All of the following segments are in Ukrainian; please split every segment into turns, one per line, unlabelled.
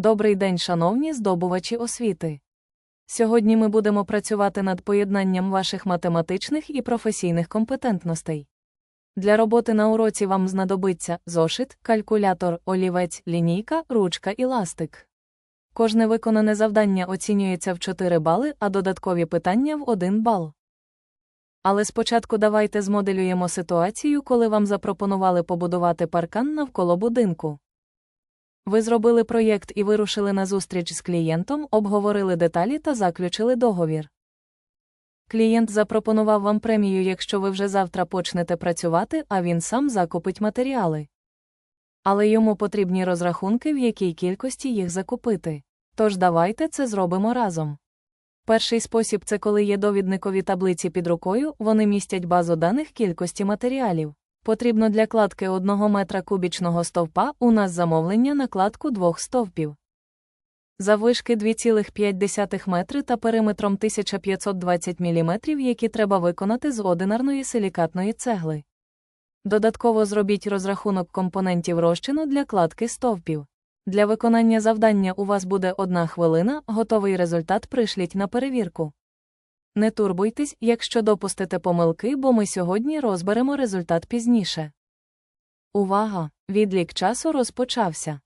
Добрий день, шановні здобувачі освіти. Сьогодні ми будемо працювати над поєднанням ваших математичних і професійних компетентностей. Для роботи на уроці вам знадобиться зошит, калькулятор, олівець, лінійка, ручка і ластик. Кожне виконане завдання оцінюється в 4 бали, а додаткові питання в 1 бал. Але спочатку давайте змоделюємо ситуацію, коли вам запропонували побудувати паркан навколо будинку. Ви зробили проєкт і вирушили на зустріч з клієнтом, обговорили деталі та заключили договір. Клієнт запропонував вам премію, якщо ви вже завтра почнете працювати, а він сам закупить матеріали. Але йому потрібні розрахунки, в якій кількості їх закупити. Тож давайте це зробимо разом. Перший спосіб це коли є довідникові таблиці під рукою, вони містять базу даних кількості матеріалів. Потрібно для кладки 1 метра кубічного стовпа у нас замовлення на кладку двох стовпів. Заввишки 2,5 метри та периметром 1520 мм, які треба виконати з одинарної силікатної цегли. Додатково зробіть розрахунок компонентів розчину для кладки стовпів. Для виконання завдання у вас буде одна хвилина, готовий результат пришліть на перевірку. Не турбуйтесь, якщо допустите помилки, бо ми сьогодні розберемо результат пізніше. Увага! Відлік часу розпочався.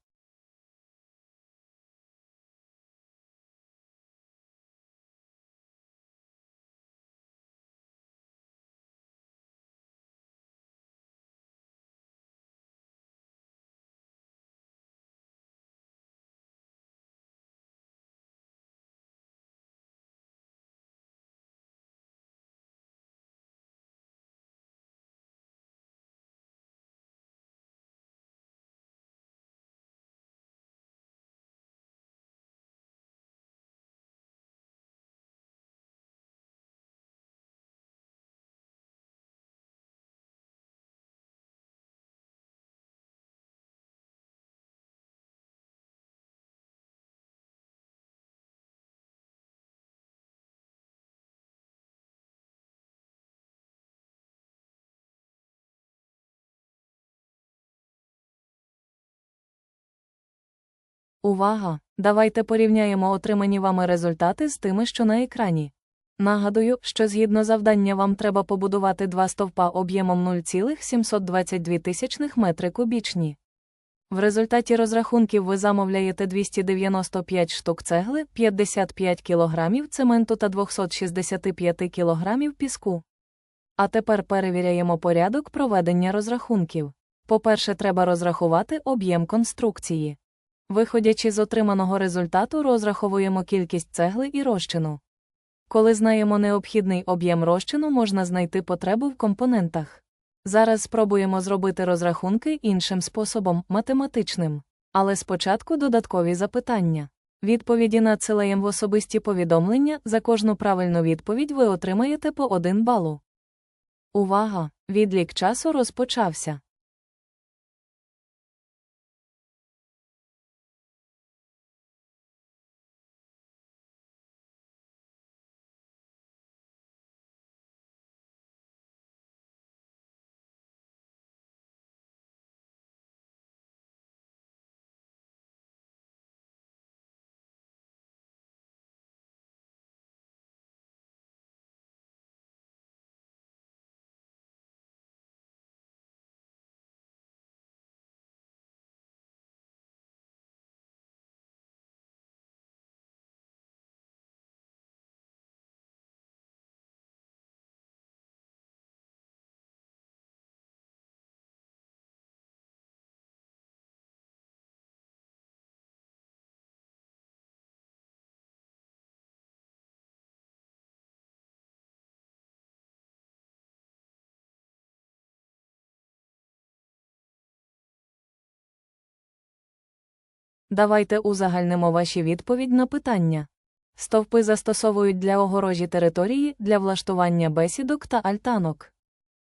Увага! Давайте порівняємо отримані вами результати з тими, що на екрані. Нагадую, що згідно завдання вам треба побудувати два стовпа об'ємом 0,722 метри кубічні. В результаті розрахунків ви замовляєте 295 штук цегли, 55 кг цементу та 265 кг піску. А тепер перевіряємо порядок проведення розрахунків. По-перше, треба розрахувати об'єм конструкції. Виходячи з отриманого результату, розраховуємо кількість цегли і розчину. Коли знаємо необхідний об'єм розчину, можна знайти потребу в компонентах. Зараз спробуємо зробити розрахунки іншим способом, математичним. Але спочатку додаткові запитання. Відповіді надсилаємо в особисті повідомлення, за кожну правильну відповідь ви отримаєте по 1 балу. Увага! Відлік часу розпочався. Давайте узагальнимо ваші відповідь на питання. Стовпи застосовують для огорожі території, для влаштування бесідок та альтанок.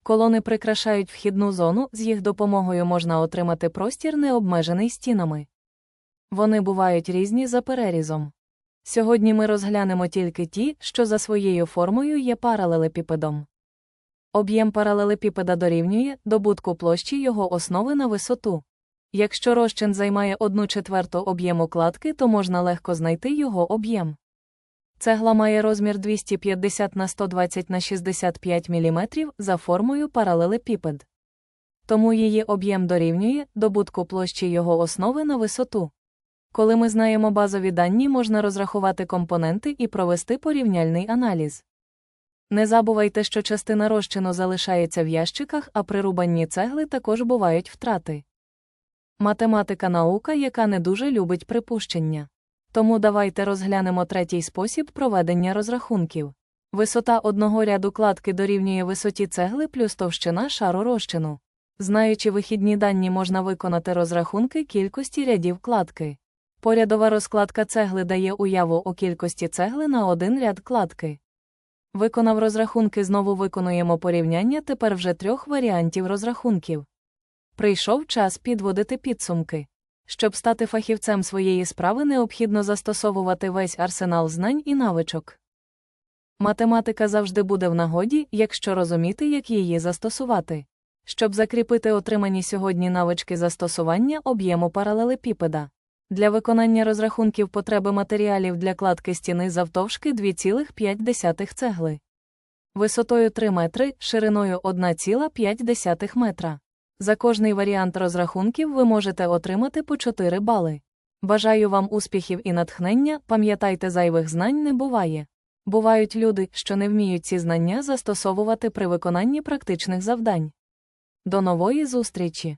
Колони прикрашають вхідну зону, з їх допомогою можна отримати простір, не обмежений стінами. Вони бувають різні за перерізом. Сьогодні ми розглянемо тільки ті, що за своєю формою є паралелепіпедом. Об'єм паралелепіпеда дорівнює добутку площі його основи на висоту. Якщо розчин займає одну четверту об'єму кладки, то можна легко знайти його об'єм. Цегла має розмір 250 на 120 на 65 мм за формою паралелепіпед. Тому її об'єм дорівнює добутку площі його основи на висоту. Коли ми знаємо базові дані, можна розрахувати компоненти і провести порівняльний аналіз. Не забувайте, що частина розчину залишається в ящиках, а при рубанні цегли також бувають втрати. Математика наука, яка не дуже любить припущення. Тому давайте розглянемо третій спосіб проведення розрахунків. Висота одного ряду кладки дорівнює висоті цегли плюс товщина шару розчину. Знаючи вихідні дані, можна виконати розрахунки кількості рядів кладки. Порядова розкладка цегли дає уяву о кількості цегли на один ряд кладки. Виконав розрахунки, знову виконуємо порівняння тепер вже трьох варіантів розрахунків. Прийшов час підводити підсумки. Щоб стати фахівцем своєї справи, необхідно застосовувати весь арсенал знань і навичок. Математика завжди буде в нагоді, якщо розуміти, як її застосувати. Щоб закріпити отримані сьогодні навички застосування об'єму паралелепіпеда. Для виконання розрахунків потреби матеріалів для кладки стіни завтовшки 2,5 цегли. Висотою 3 метри, шириною 1,5 метра. За кожний варіант розрахунків ви можете отримати по 4 бали. Бажаю вам успіхів і натхнення, пам'ятайте, зайвих знань не буває. Бувають люди, що не вміють ці знання застосовувати при виконанні практичних завдань. До нової зустрічі!